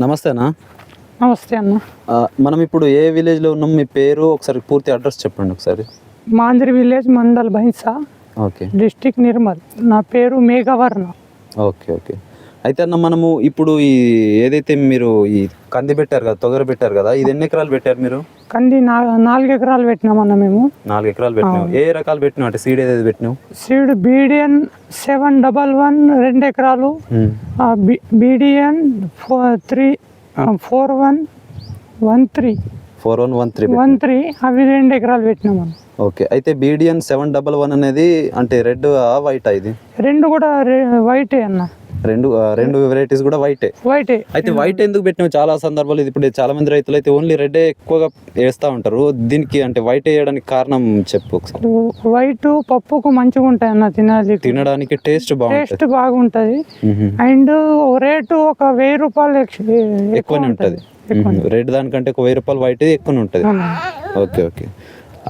నమస్తేనా? నమస్తే అన్న. ఆ, మనం ఇప్పుడు ఏ విలేజ్లో ఉన్నాం? మీ పేరు ఒకసారి పూర్తి అడ్రస్ చెప్పండి ఒకసారి. Mandiri village mandal Bhainsa okay. District Nirmal. నా పేరు మేఘవర్ణ. Okay okay. అయితే అన్న మనము ఇప్పుడు ఈ ఏదైతే మీరు ఈ కంది పెట్టారు కదా తొగర పెట్టారు కదా ఇది ఎన్ని ఎకరాలు పెట్టారు మీరు? కంది నాలుగు ఎకరాలు పెట్టినామన్న మేము. నాలుగు ఎకరాలు పెట్టినావు ఏ రకాలు పెట్టినావు? అంటే సీడ్ ఏదైతే పెట్టినావు? Seed BDN seven double one రెండు ఎకరాలు. BDN four three four one one three four one one three one three అవి రెండు ఎకరాలు పెట్టినామన్న ఓకే. అయితే బీడిఎన్ సెవెన్ డబల్ వన్ అనేది అంటే రెడ్ వైట్ ఇది? రెండు కూడా వైటే అన్న. రెండు రెండు వెరైటీస్ కూడా వైటే వైటే అయితే వైట్ ఎందుకు పెట్టినావు? చాలా సందర్భాలు ఇది. ఇప్పుడు చాలా మంది రైతులు అయితే ఓన్లీ రెడ్ ఎక్కువగా వేస్తూ ఉంటారు. దీనికి అంటే వైట్ వేయడానికి కారణం చెప్పు ఒకసారి. వైట్ పప్పుకు మంచిగా ఉంటాయి అన్న తినాలి. తినడానికి టేస్ట్ బాగుంటుంది. టేస్ట్ బాగుంటుంది. అండ్ రేటు ఒక వెయ్యి రూపాయలు ఎక్కువనే ఉంటుంది. రెడ్ దానికంటే ఒక వెయ్యి రూపాయలు వైట్ ఎక్కువనే ఉంటుంది. Okay okay.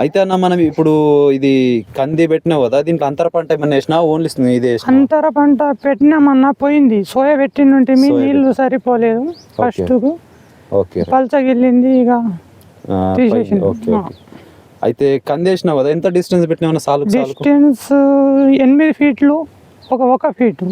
అయితే అన్న మనం ఇప్పుడు ఇది కంది పెట్టినావు కదా దీంట్లో అంతర పంట ఏమన్నా వేసినా ఓన్లీ ఇది అంతర పంట పెట్టినామన్నా పోయింది. సోయా పెట్టినుంటే మీ నీళ్ళు సరిపోలేదు. First okay. పల్చగిల్లింది ఇక. ఓకే అయితే కంది వేసినావు కదా ఎంత డిస్టెన్స్ పెట్టినావు సాలుకు సాలుకు? డిస్టెన్స్ ఎనిమిది ఫీట్లు ఒక ఒక ఫీటు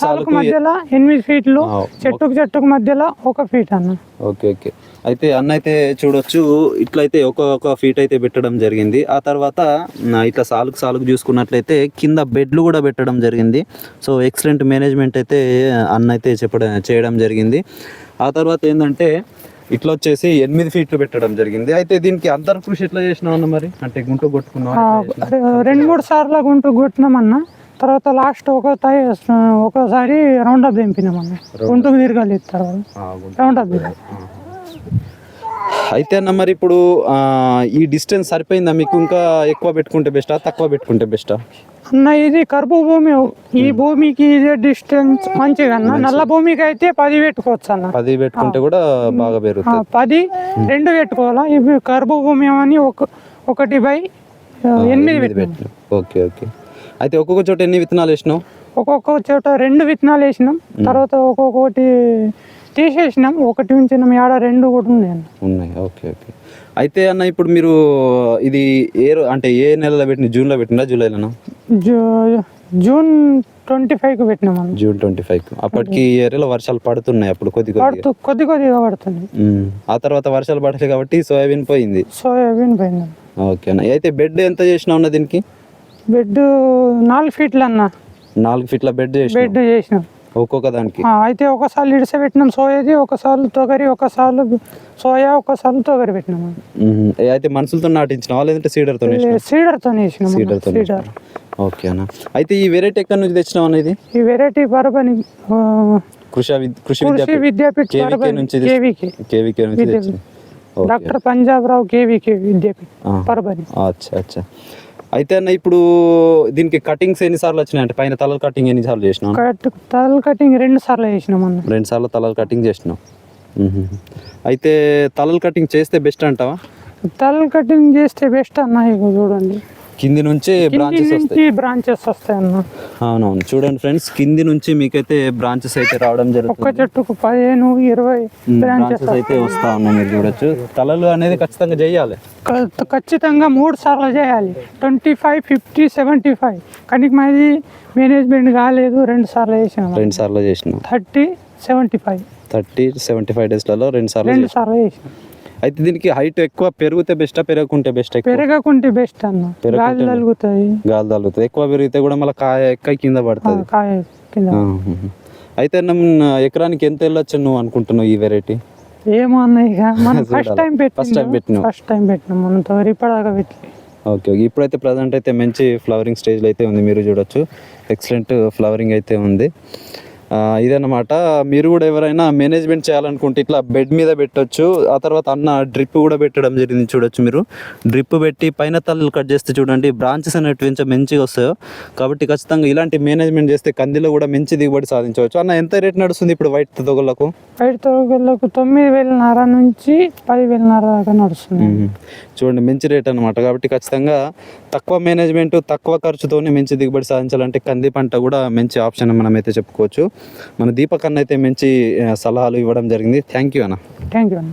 సాలుకు మధ్యలో ఎనిమిది ఫీట్లు చెట్టుకు చెట్టుకు మధ్యలో ఒక ఫీట్ అన్న. Okay okay. అయితే అన్న అయితే చూడొచ్చు ఇట్లయితే ఒక ఒక ఫీట్ అయితే పెట్టడం జరిగింది. ఆ తర్వాత ఇట్లా సాలుకు సాలుకు చూసుకున్నట్లయితే కింద బెడ్లు కూడా పెట్టడం జరిగింది. సో ఎక్సలెంట్ మేనేజ్మెంట్ అయితే అన్న అయితే చెప్పడం చేయడం జరిగింది. ఆ తర్వాత ఏంటంటే ఇట్లా వచ్చేసి ఎనిమిది ఫీట్లు పెట్టడం జరిగింది. అయితే దీనికి అంతర్ కృషి ఎట్లా చేసినావు అన్న మరి? అంటే గుంట కొట్టుకున్నావు? రె- రెండు మూడు సార్లు గుంటు కొట్టినామన్నా తర్వాత లాస్ట్ ఒక ఒకసారి రౌండ్ అప్ దింపినామన్నా గుంటుకు తిరగలేదు తర్వాత రౌండ్ అప్ అయితే అన్న మరి ఇప్పుడు ఈ డిస్టెన్స్ సరిపోయిందా? మీకు ఇంకా ఎక్కువ పెట్టుకుంటే బెస్టా తక్కువ పెట్టుకుంటే బెస్టా అన్న ఇది కరుపు భూమి. ఈ భూమికి ఇదే డిస్టెన్స్ మంచిగా అన్న. నల్ల భూమికి అయితే పది పెట్టుకోవచ్చు అన్న. పది పెట్టుకుంటే కూడా బాగా పెరుగుతుంది. పది రెండు పెట్టుకోవాలా? ఇవి కరుపు భూమి అని ఒక ఒకటి బై ఎనిమిది ఓకే ఓకే. అయితే ఒక్కొక్క చోట ఎన్ని విత్తనాలు వేసినావు? ఒక్కొక్క చోట రెండు విత్తనాలు వేసినాం. తర్వాత ఒక్కొక్కటి తీసేసినాం. ఒకటి ఉంచినాం ఏడ రెండు కూడా ఉన్నాయి ఉన్నాయి. Okay okay. అయితే అన్న ఇప్పుడు మీరు ఇది ఏ అంటే ఏ నెలలో పెట్టిన జూన్లో పెట్టినా జూలైలోనా? జూ- జూన్ ట్వంటీ ఫైవ్కి పెట్టినాం అన్న. జూన్ ట్వంటీ ఫైవ్ అప్పటికి ఈ ఏరియాలో వర్షాలు పడుతున్నాయి అప్పుడు కొద్ది కొద్ది కొద్దిగా పడుతుంది. ఆ తర్వాత వర్షాలు పడలేదు కాబట్టి సోయాబీన్ పోయింది. సోయాబీన్ పోయింది ఓకే అన్న. అయితే బెడ్ ఎంత చేసినావు అన్న దీనికి? బెడ్ నాలుగు ఫీట్లు అన్న. నాలుగు ఫీట్ల బెడ్ చేసిన బెడ్ చేసినాం. ఒక్కొక్క దానికి? అయితే ఒకసారి ఇడిస పెట్టినాం సోయాది ఒకసారి తొగరి ఒకసారి సోయా ఒకసారి తొగరి పెట్టినాం. అయితే మనుషులతో నాటించినావా లేదంటే సీడర్తో సీడర్తో వేసినాం సీడర్తో సీడర్. ఓకే అన్న. అయితే ఈ వెరైటీ ఎక్కడి నుంచి తెచ్చినావు అన్న ఇది? ఈ వెరైటీ పరబని కృషి కృషి విద్యాపీఠ కేవీకే నుంచి. తెచ్చిన డాక్టర్ పంజాబ్ రావు కేవీకే విద్యాపీఠ. పరబని అచ్చా అచ్చా. అయితే అన్న ఇప్పుడు దీనికి కటింగ్స్ ఎన్నిసార్లు వచ్చినాయి అంటే పైన తలల కటింగ్ ఎన్నిసార్లు చేసినావు? కట్ తల కటింగ్ రెండు సార్లు అన్న. రెండు సార్లు తలల కటింగ్ చేసినావు. మ్మ్. అయితే తలల కటింగ్ చేస్తే బెస్ట్ అంటావా? తల కటింగ్ చేస్తే బెస్ట్ అన్న చూడండి. కింది నుంచి బ్రాంచెస్ వస్తాయి. బ్రాంచెస్ వస్తాయి అన్న. అవునవును. చూడండి ఫ్రెండ్స్ కింది నుంచి మీకైతే బ్రాంచెస్ అయితే రావడం జరుగుతుంది. చెట్టుకు పదిహేను ఇరవై బ్రాంచెస్ అయితే వస్తా ఉన్నాయి మీరు చూడొచ్చు. తలలు అనేది ఖచ్చితంగా చేయాలి. ఖచ్చితంగా మూడు సార్లు చేయాలి. Twenty five fifty seventy five. కానీ మాది మేనేజ్మెంట్ కాలేదు రెండు సార్లు వేసినాం రెండు సార్లు చేసినాం. Thirty seventy five. Thirty seventy five డేస్లలో రెండు సార్లు రెండు చేసినాం. సార్లు వేసినాం అయితే దీనికి హైట్ ఎక్కువ పెరిగితే బెస్టా పెరగకుంటే బెస్ట్ పెరగకుంటే బెస్ట్ అన్న. గాలి గాలి తగులుతుంది ఎక్కువ పెరిగితే కూడా మళ్ళీ కాయ ఎక్క కింద పడుతుంది. కాయ కింద. అయితే ఎకరానికి ఎంత వెళ్ళొచ్చు నువ్వు అనుకుంటున్నావు ఈ వెరైటీ ఏమో అన్న ఇక. మనం. ఫస్ట్ టైం First time పెట్టినాం. పెట్టినాం. ఫస్ట్ టైం పెట్టినాం. మనం తోరి ఇప్పటిదాకా పెట్టి. Okay okay. ఇప్పుడైతే ప్రజెంట్ అయితే మంచి ఫ్లవరింగ్ స్టేజ్లో అయితే ఉంది. మీరు చూడొచ్చు. ఎక్సలెంట్ ఫ్లవరింగ్ అయితే ఉంది. ఇదన్నమాట. మీరు కూడా ఎవరైనా మేనేజ్మెంట్ చేయాలనుకుంటే ఇట్లా బెడ్ మీద పెట్టొచ్చు. ఆ తర్వాత అన్న డ్రిప్ కూడా పెట్టడం జరిగింది చూడొచ్చు మీరు. డ్రిప్ పెట్టి పైన తల్లు కట్ చేస్తే చూడండి బ్రాంచెస్ అనేవి కొంచెం మంచిగా వస్తాయో. కాబట్టి ఖచ్చితంగా ఇలాంటి మేనేజ్మెంట్ చేస్తే కందిలో కూడా మంచి దిగుబడి సాధించవచ్చు. అన్న ఎంత రేట్ నడుస్తుంది ఇప్పుడు వైట్ తొగలకు? బయట తోగలకు తొమ్మిది వేలన్నర నుంచి పది వేలన్నర దాకా నడుస్తుంది. చూడండి మంచి రేట్ అనమాట కాబట్టి ఖచ్చితంగా తక్కువ మేనేజ్మెంట్ తక్కువ ఖర్చుతోనే మంచి దిగుబడి సాధించాలంటే కంది పంట కూడా మంచి ఆప్షన్ అని మనం అయితే చెప్పుకోవచ్చు. మన దీపక్ అన్న అయితే మంచి సలహాలు ఇవ్వడం జరిగింది. థ్యాంక్ యూ అన్న. థ్యాంక్ యూ అన్న.